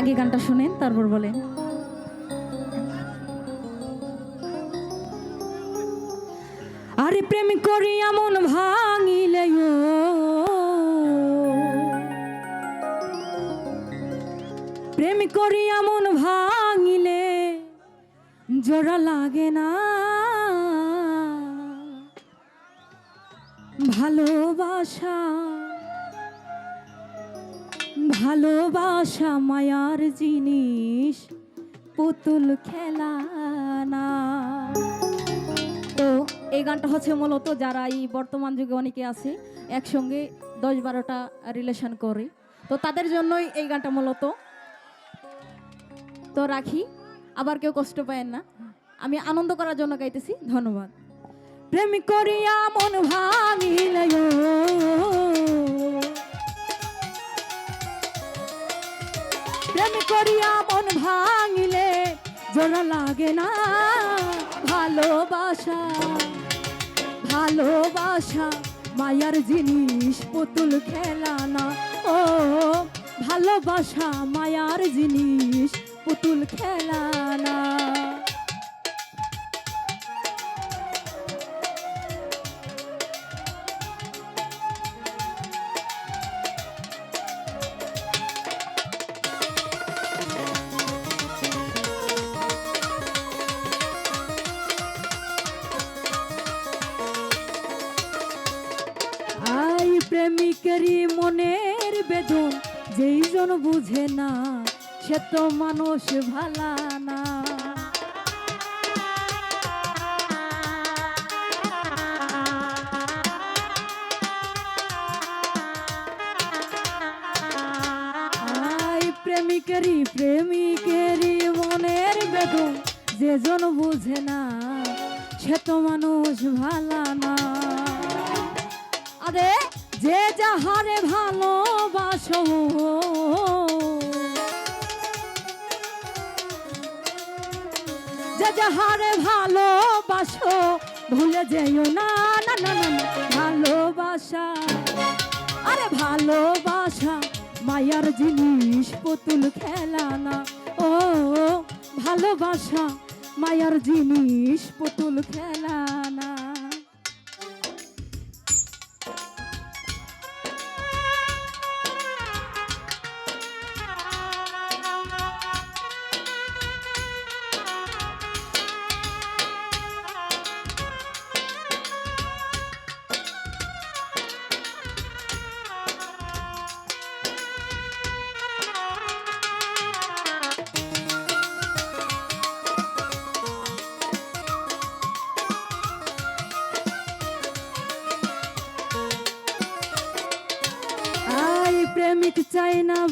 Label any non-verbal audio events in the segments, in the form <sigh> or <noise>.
আগে গানটা শুনেন, তারপর বলেন। আরে প্রেম করিয়া মন ভাঙিলে প্রেম করিয়া মন ভাঙিলে জোড়া লাগে না। ভালোবাসা ভালোবাসা মায়ার জিনিস, পুতুল খেলা না। তো এই গানটা হচ্ছে মূলত যারা এই বর্তমান যুগে অনেকে আছে, একসঙ্গে দশ বারোটা রিলেশন করে। তো তাদের জন্যই এই গানটা মূলত। তো রাখি, আবার কেউ কষ্ট পায় না। আমি আনন্দ করার জন্য গাইতেছি, ধন্যবাদ। প্রেম করিয়া মন ভাঙিল করিয়া মন ভাঙিলে জোড়া লাগে না ভালোবাসা। ভালোবাসা, মায়ার জিনিস, পুতুল খেলা না ও, ভালোবাসা, মায়ার জিনিস, পুতুল খেলা না মনের বেদন, যেই জন বুঝে না, সে তো মানুষ ভালা না। প্রেমিকেরই প্রেমিকেরই মনের বেদন, যে জন বুঝে না, সে তো মানুষ ভালা না। আরে যে যাহারে ভালোবাসো, যে যাহারে ভালোবাসো, ভুলে যেও না না না না ভালোবাসা। আরে ভালোবাসা, মায়ার জিনিস, পুতুল খেলা না। ও, ভালোবাসা, মায়ার জিনিস, পুতুল খেলা না।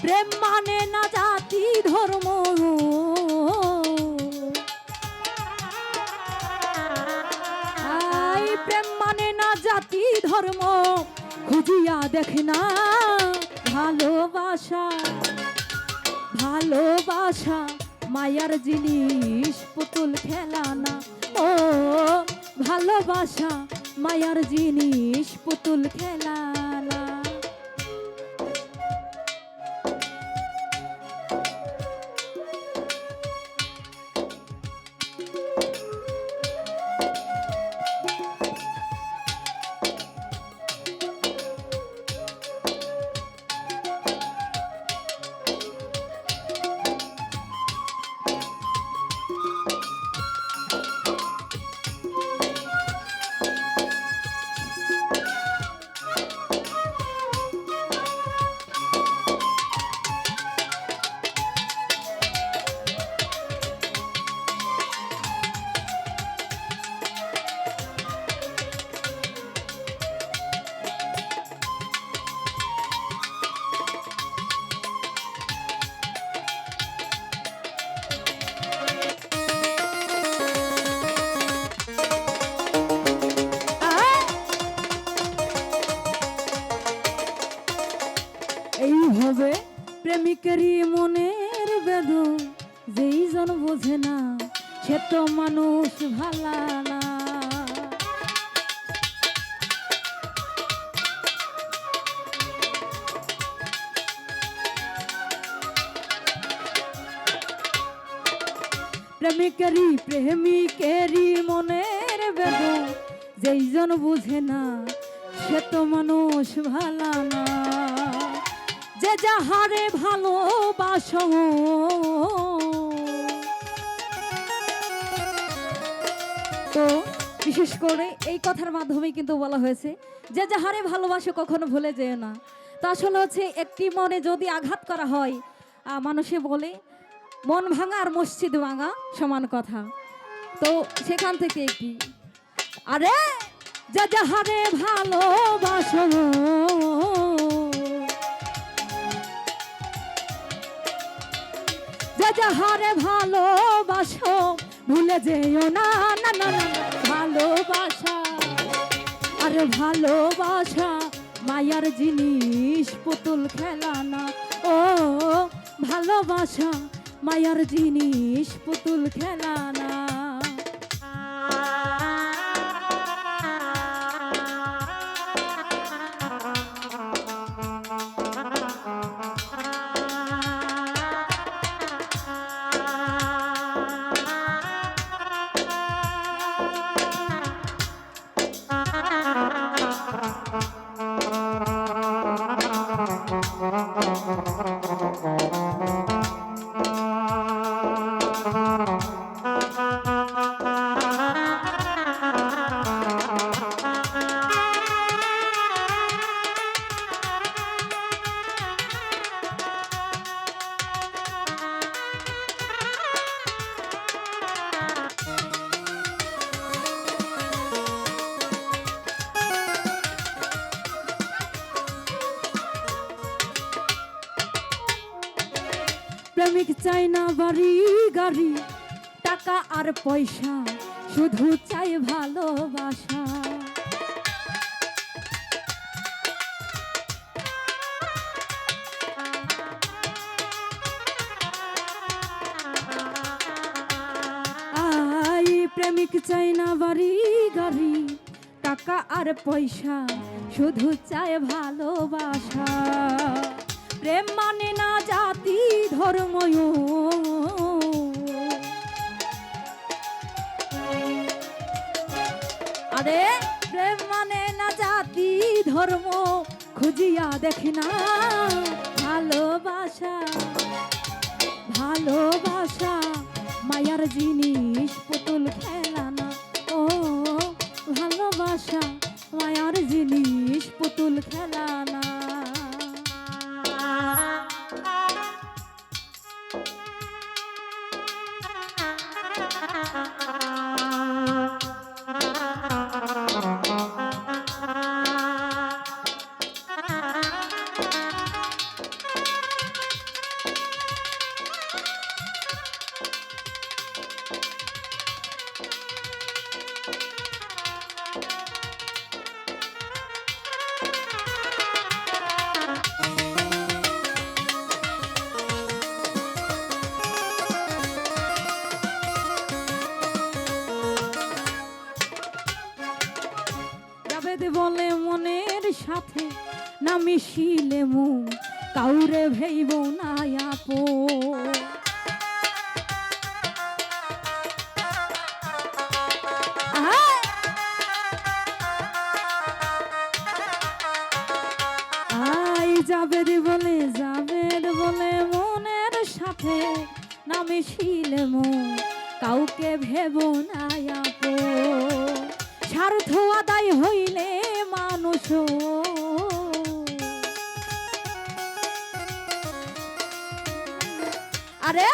প্রেম মানে না জাতি ধর্ম। প্রেম মানে না জাতি ধর্ম। খুঁজিয়া দেখে না ভালোবাসা। ভালোবাসা মায়ার জিনিস, পুতুল খেলা না। ও, ভালোবাসা মায়ার জিনিস, পুতুল খেলা। না প্রেমিকেরই মনের বেদন যেই জন বোঝে না, সে তো মানুষ ভালা না। প্রেমিকেরই প্রেমিকেরই মনের বেদন যেই জন বুঝে না, সে তো মানুষ ভালা না। যে যাহারে ভালোবাসো। তো বিশেষ করে এই কথার মাধ্যমে কিন্তু বলা হয়েছে, যে যাহারে ভালোবাসো কখনো ভুলে যেও না। তো আসলে হচ্ছে একটি মনে যদি আঘাত করা হয় মানুষে বলে, মন ভাঙা আর মসজিদ ভাঙা সমান কথা। তো সেখান থেকে একটি, আরে, যে যাহারে ভালোবাসো। যাহারে ভালোবাসো, ভুলে যেও না না না না, ভালোবাসা। আরে ভালোবাসা মায়ার জিনিস, পুতুল খেলা না ও, ভালোবাসা মায়ার জিনিস, পুতুল খেলা না প্রেমিক চাই না বাড়ি গাড়ি, টাকা আর পয়সা, শুধু চাই ভালোবাসা। আই প্রেমিক চাই না বাড়ি গাড়ি, টাকা আর পয়সা, শুধু চায় ভালোবাসা। প্রেম মানে না জাতি ধর্ময়। আরে প্রেম মানে না জাতি ধর্ম, খুঁজিয়া দেখি না। ভালোবাসা ভালোবাসা, মায়ার জিনিস পুতুল খেলা না। ও, ভালোবাসা, মায়ার জিনিস পুতুল খেলা না <laughs> বলে মনের সাথে, না মিশিলে মু কাউরে ভেইব না আই জাবেদ বলে জাবেদ বলে মনের সাথে, না মিশিলে মু কাউকে ভেব না আপো স্বার্থ আদায় হইলে মানুষ। আরে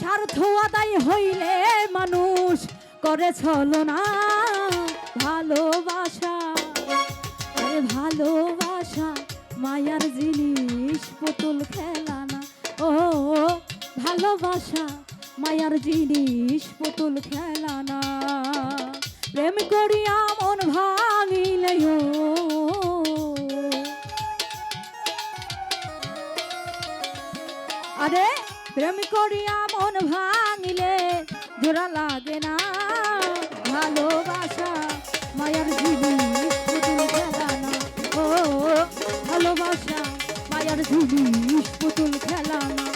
স্বার্থ আদায় হইলে মানুষ করে ছলো না। ভালোবাসা, আরে ভালোবাসা, মায়ার জিনিস পুতুল খেলা না। ও, ভালোবাসা, মায়ার জিনিস পুতুল খেলা না। প্রেম করিয়া মন ভাঙিলে আরে, প্রেম করিয়া মন ভাঙিলে জোড়া লাগে না। ভালোবাসা মায়ার জিনিস পুতুল খেলা না ও, ভালোবাসা মায়ার জিনিস পুতুল খেলা না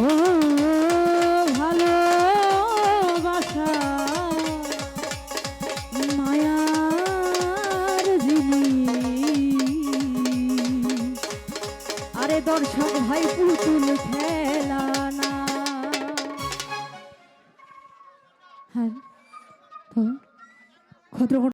ও